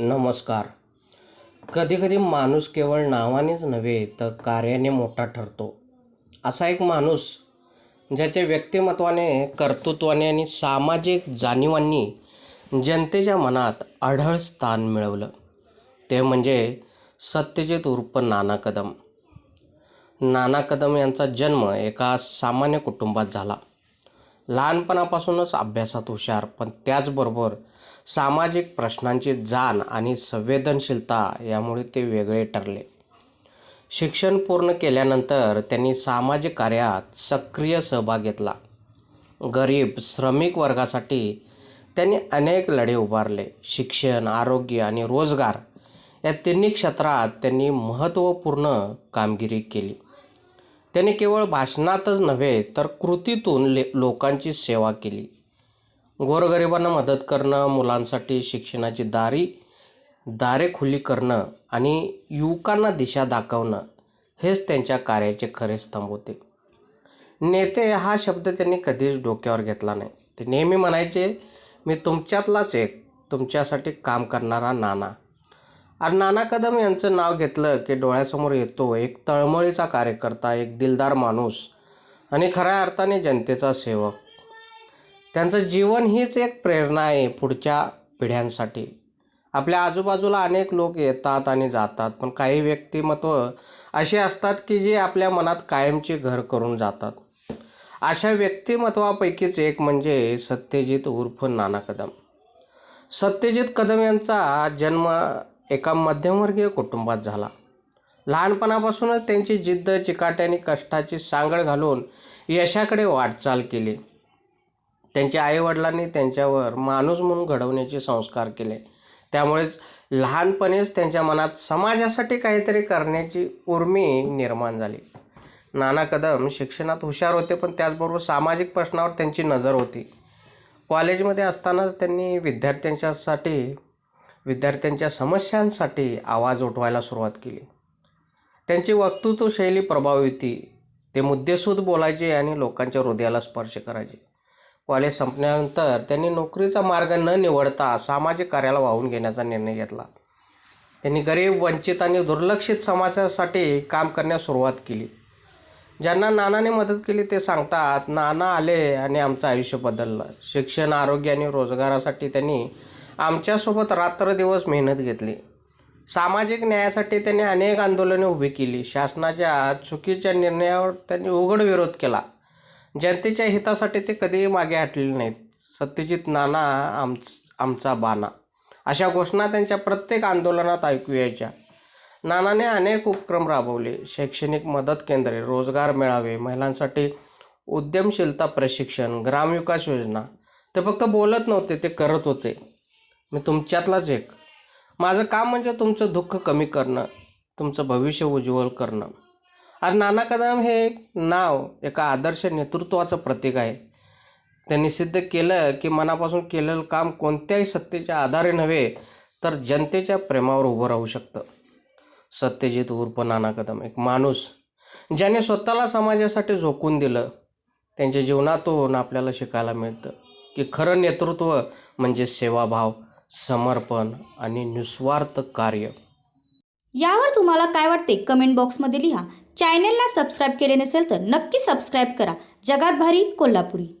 नमस्कार. कधीकधी माणूस केवळ नावानेच नव्हे तर कार्याने मोठा ठरतो. असा एक माणूस ज्याच्या व्यक्तिमत्वाने कर्तृत्वाने आणि सामाजिक जाणीवांनी जनतेच्या मनात आढळ स्थान मिळवलं. ते म्हणजे सत्यजित उर्फ नाना कदम. नाना कदम यांचा जन्म एका सामान्य कुटुंबात झाला. लहानपणापासूनच अभ्यासात हुशार पण त्याचबरोबर सामाजिक प्रश्नांची जाण आणि संवेदनशीलता यामुळे ते वेगळे ठरले. शिक्षण पूर्ण केल्यानंतर त्यांनी सामाजिक कार्यात सक्रिय सहभाग घेतला. गरीब श्रमिक वर्गासाठी त्यांनी अनेक लढे उभारले. शिक्षण आरोग्य आणि रोजगार या तिन्ही क्षेत्रात त्यांनी महत्त्वपूर्ण कामगिरी केली. त्यांनी केवळ भाषणातच नव्हे तर कृतीतून ले लोकांची सेवा केली. गोरगरिबांना मदत करणं मुलांसाठी शिक्षणाची दारी दारे खुली करणं आणि युवकांना दिशा दाखवणं हेच त्यांच्या कार्याचे खरे स्तंभ होते. नेते हा शब्द त्यांनी कधीच डोक्यावर घेतला नाही. ते नेहमी म्हणायचे मी तुमच्यातलाच एक तुमच्यासाठी काम करणारा नाना. आणि नाना कदम यांचं नाव घेतलं की डोळ्यासमोर येतो एक तळमळीचा कार्यकर्ता एक दिलदार माणूस आणि खऱ्या अर्थाने जनतेचा सेवक. त्यांचं जीवन हीच एक प्रेरणा आहे पुढच्या पिढ्यांसाठी. आपल्या आजूबाजूला अनेक लोक येतात आणि जातात पण काही व्यक्तिमत्व असे असतात की जे आपल्या मनात कायमचे घर करून जातात. अशा व्यक्तिमत्वापैकीच एक म्हणजे सत्यजित उर्फ नाना कदम. सत्यजित कदम यांचा जन्म एका मध्यमवर्गीय कुटुंबात झाला. लहानपणापासूनच त्यांची जिद्द चिकाटी आणि कष्टाची सांगड घालून यशाकडे वाटचाल केली. त्यांच्या आईवडिलांनी त्यांच्यावर माणूस म्हणून घडवण्याचे संस्कार केले. त्यामुळेच लहानपणीच त्यांच्या मनात समाजासाठी काहीतरी करण्याची उर्मी निर्माण झाली. नाना कदम शिक्षणात हुशार होते पण त्याचबरोबर सामाजिक प्रश्नावर त्यांची नजर होती. कॉलेजमध्ये असतानाच त्यांनी विद्यार्थ्यांच्यासाठी विद्यार्थ्यांच्या समस्यांसाठी आवाज उठवायला सुरुवात केली. त्यांची वक्तृत्वशैली प्रभावी होती. ते मुद्देसूद बोलायचे आणि लोकांच्या हृदयाला स्पर्श करायचे. कॉलेज संपल्यानंतर त्यांनी नोकरीचा मार्ग न निवडता सामाजिक कार्याला वाहून घेण्याचा निर्णय घेतला. त्यांनी गरीब वंचित आणि दुर्लक्षित समाजासाठी काम करण्यास सुरुवात केली. ज्यांना नानाने मदत केली ते सांगतात नाना आले आणि आमचं आयुष्य बदललं. शिक्षण आरोग्य आणि रोजगारासाठी त्यांनी आमच्यासोबत रात्रदिवस मेहनत घेतली. सामाजिक न्यायासाठी त्यांनी अनेक आंदोलने उभी केली. शासनाच्या चुकीच्या निर्णयावर त्यांनी उघड विरोध केला. जनतेच्या हितासाठी ते कधीही मागे हटलेले नाहीत. सत्यजित नाना आम आमचा बाना अशा घोषणा त्यांच्या प्रत्येक आंदोलनात ऐकू यायच्या नानाने अनेक उपक्रम राबवले. शैक्षणिक मदत केंद्रे रोजगार मेळावे महिलांसाठी उद्यमशीलता प्रशिक्षण ग्रामविकास योजना. ते फक्त बोलत नव्हते ते करत होते. मी तुमच्यातलाच एक. माझं काम म्हणजे तुमचं दुःख कमी करणं तुमचं भविष्य उज्ज्वल करणं. आणि नाना कदम हे एक नाव एका आदर्श नेतृत्वाचं प्रतीक आहे. त्यांनी सिद्ध केलं की मनापासून केलेलं काम कोणत्याही सत्तेच्या आधारे नव्हे तर जनतेच्या प्रेमावर उभं राहू शकतं. सत्यजित उर्फ नाना कदम एक माणूस ज्याने स्वतःला समाजासाठी झोकून दिलं त्यांच्या जीवनातून आपल्याला शिकायला मिळतं की खरं नेतृत्व म्हणजे सेवाभाव. समर्पण आणि निस्वार्थ कार्य. यावर तुम्हाला काय वाटते? कमेंट बॉक्समध्ये लिहा. चॅनेलला सबस्क्राईब केले नसेल तर नक्की सबस्क्राईब करा. जगात भारी कोल्हापुरी.